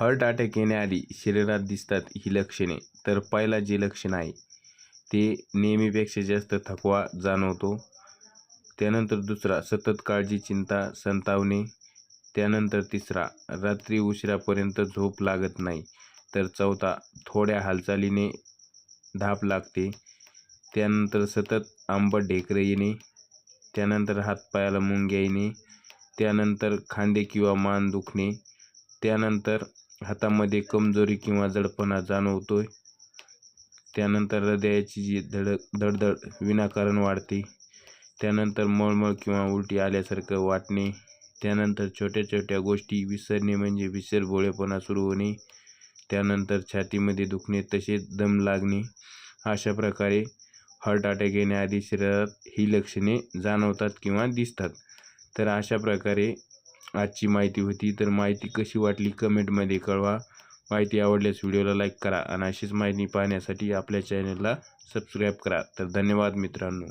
Heart attack येण्याआधी शरीरात दिसतात ही लक्षणे तर पहिला जे लक्षण आहे ते नेहमीपेक्षा जास्त थकवा जाणवतो. त्यानंतर दुसरा सतत काळजी चिंता संतावणे त्यानंतर तिसरा रात्री उशिरापर्यंत झोप लागत नाही. तर चौथा थोड्या हालचालीने धाप लागते. त्यानंतर सतत आंबट ढेकरे येणे. त्यानंतर हातपायाला मुंग्या येणे. त्यानंतर खांदे किंवा मान दुखणे. त्यानंतर हातामध्ये कमजोरी किंवा जडपणा जाणवतोय. त्यानंतर हृदयाची जी धडक धडधड विनाकारण वाढते. त्यानंतर मळमळ किंवा उलटी आल्यासारखं वाटणे. त्यानंतर छोट्या छोट्या गोष्टी विसरणे म्हणजे विसरभोळेपणा सुरू होणे. त्यानंतर छातीमध्ये दुखणे तसेच दम लागणे. अशा प्रकारे हार्ट अटॅक येण्याआधी शरीरात ही लक्षणे जाणवतात किंवा दिसतात. तर अशा प्रकारे आजची माहिती होती तर माहिती कशी वाटली कमेंटमध्ये कळवा. माहिती आवडल्यास व्हिडिओला लाईक करा आणि अशीच माहिती पाहण्यासाठी आपल्या चॅनलला सबस्क्राईब करा. तर धन्यवाद मित्रांनो.